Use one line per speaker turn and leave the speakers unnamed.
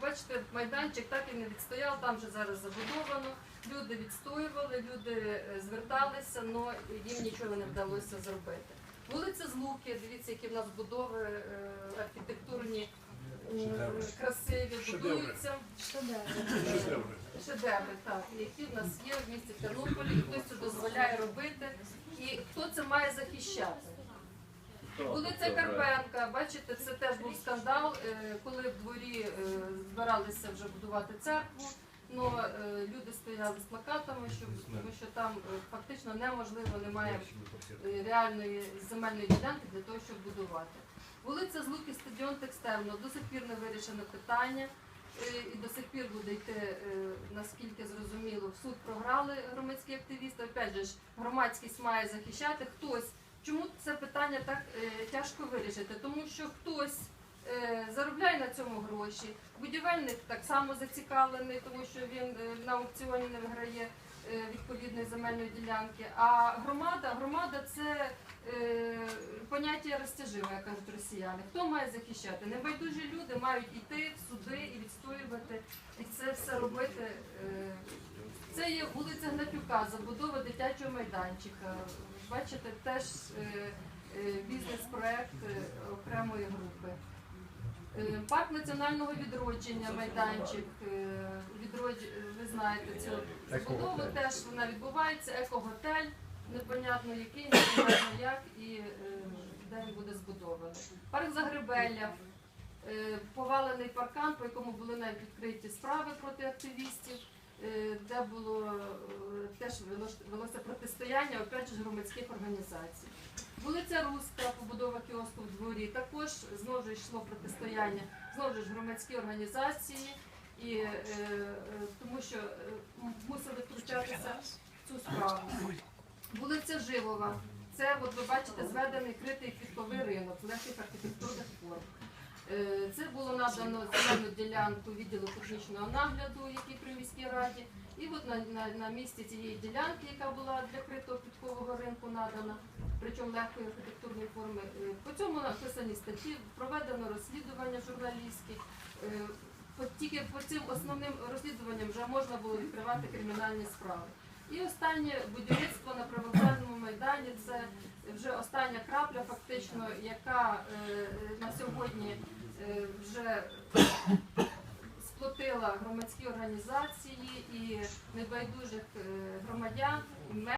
бачите, майданчик так і не відстояв, там вже зараз забудовано. Люди відстоювали, люди е, зверталися, але їм нічого не вдалося зробити. Вулиця Злуки, дивіться, які в нас будови е, архітектурні, красиві, будуються. Шедеври, так, які в нас є в місті Тернополі, хтось це дозволяє робити, і хто це має захищати. Вулиця Карпенка, бачите, це теж був скандал, е, коли в дворі е, збиралися вже будувати церкву. Ну, е, люди стояли з плакатами, що, тому що там е, фактично неможливо, немає е, реальної земельної ділянки для того, щоб будувати. Вулиця Злуки, стадіон Текстевно, до сих пір не вирішено питання. е, І до сих пір буде йти, е, наскільки зрозуміло, в суд програли громадські активісти. Опять же ж, громадськість має захищати хтось. Чому це питання так е, тяжко вирішити? Тому що хтось е, заробляє на цьому гроші. Будівельник так само зацікавлений, тому що він е, на аукціоні не виграє відповідної земельної ділянки. А громада, громада це поняття розтяживе, як кажуть росіяни. Хто має захищати? Небайдужі люди мають йти в суди і відстоювати, і це все робити. е, Це є вулиця Гнатюка, забудова дитячого майданчика. Бачите, теж е, е, бізнес-проект окремої групи. Парк національного відродження, майданчик. Відродж... Ви знаєте цю забудову теж вона відбувається. Еко-готель, непонятно який, непонятно як і де він буде збудований. Парк Загребелля. е, Повалений паркан, по якому були навіть відкриті справи проти активістів, е, де було е, теж велося протистояння опять же громадських організацій. Вулиця Руська, побудова кіоску в дворі, також знову ж йшло протистояння, знову ж громадські організації, і е, е, тому що мусили втручатися в цю справу. Вулиця Живова. Це, от ви бачите, зведений критий квітковий ринок легких архітектурних форм. Е, Це було надано земельну ділянку відділу технічного нагляду, який при міській раді. І от на, на, на місці цієї ділянки, яка була для критого квіткового ринку надана, причому легкої архітектурної форми, е, по цьому написані статті, проведено розслідування журналістські. Е, Тільки по цим основним розслідуванням вже можна було відкривати кримінальні справи. І останнє будівництво на привокзальному майдані це вже остання крапля, фактично, яка е, на сьогодні е, вже сплотила громадські організації і небайдужих е, громадян.